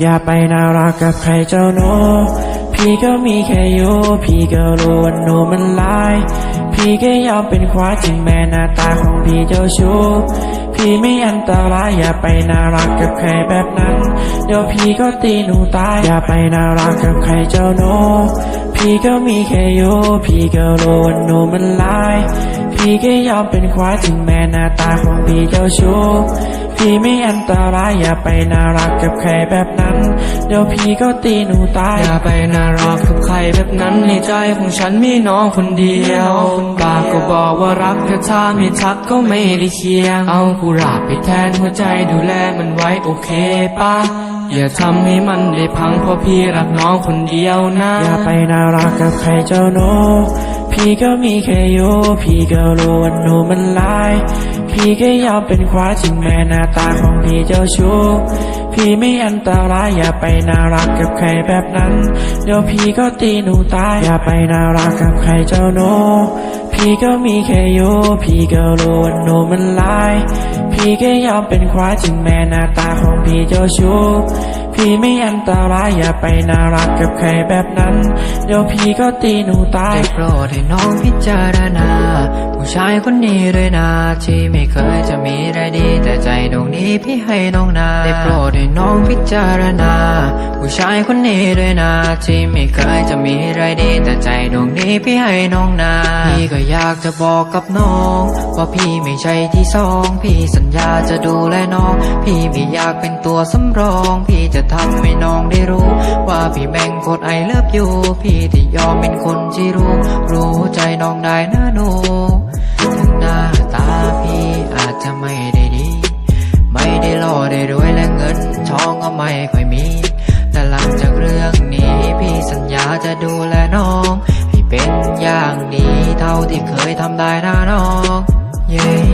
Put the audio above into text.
อย่าไปน่ารักกับใครเจ้าโนพี่ก็มีแค่อยู่ พี่ก็รู้ว่าหนูมันลาย พี่ก็ยอมเป็นควายถึงแม้หน้าตาของพี่เจ้าชู้ พี่ไม่อันตรายอย่าไปน่ารักกับใครแบบนั้น เดี๋ยวพี่ก็ตีหนูตาย อย่าไปน่ารักกับใครเจ้าโนพี่ก็มีแค่อยู่ พี่ก็รู้ว่าหนูมันลาย พี่ก็ยอมเป็นควายถึงแม้หน้าตาของพี่เจ้าชู้พี่ไม่อันตรายอย่าไปน่ารักกับใครแบบนั้น เดี๋ยวพี่ก็ตีหนูตาย อย่าไปน่ารักกับใครแบบนั้นในใจของฉันมีน้องคนเดียวปากก็บอกว่ารักแต่ถ้าไม่ทักก็ไม่ได้เคียง เอากุหลาบไปแทนหัวใจดูแลมันไว้โอเคปะอย่าทำให้มันได้พังเพราะพี่รักน้องคนเดียวนะ อย่าไปน่ารักกับใครเจ้าโน พี่ก็มีแค่อยู่พี่ก็รู้ว่าหนูมันลาย พี่ก็ยอมเป็นควายถึงแม้หน้าตาของพี่เจ้าชู้ พี่ไม่อันตรายอย่าไปน่ารักกับใครแบบนั้น เดี๋ยวพี่ก็ตีหนูตาย อย่าไปน่ารักกับใครเจ้าโนพี่ก็มีแค่อยู่พี่ก็รู้ว่าหนูมันลาย พี่ก็ยอมเป็นควายถึงแม้หน้าตาของพี่เจ้าชู้ พี่ไม่อันตรายอย่าไปน่ารักกับใครแบบนั้น เดี๋ยวพี่ก็ตีหนูตายได้โปรดให้น้องพิจารณา ผู้ชายคนนี้ด้วยนะที่ไม่เคยจะมีอะไรดี แต่ใจดวงนี้พี่ให้น้องนาได้โปรดให้น้องพิจารณา ผู้ชายคนนี้ด้วยนะที่ไม่เคยจะมีอะไรดี แต่ใจดวงนี้พี่ให้น้องนาพี่ก็อยากจะบอกกับน้อง ว่าพี่ไม่ใช่ที่สอง พี่สัญญาจะดูแลน้อง พี่ไม่อยากเป็นตัวสำรอง พี่จะทำให้น้องได้รู้ ว่าพี่แบ่งกดไอเลิฟอยู่ พี่ที่ยอมเป็นคนที่รู้ รู้ใจน้องได้นะหนู จะไม่ได้ดี ไม่ได้รอได้รวยและเงินทองก็ไม่ค่อยมี แต่หลังจากเรื่องนี้ พี่สัญญาจะดูแลน้อง ให้เป็นอย่างดีเท่าที่เคยทำได้นะน้อง เย้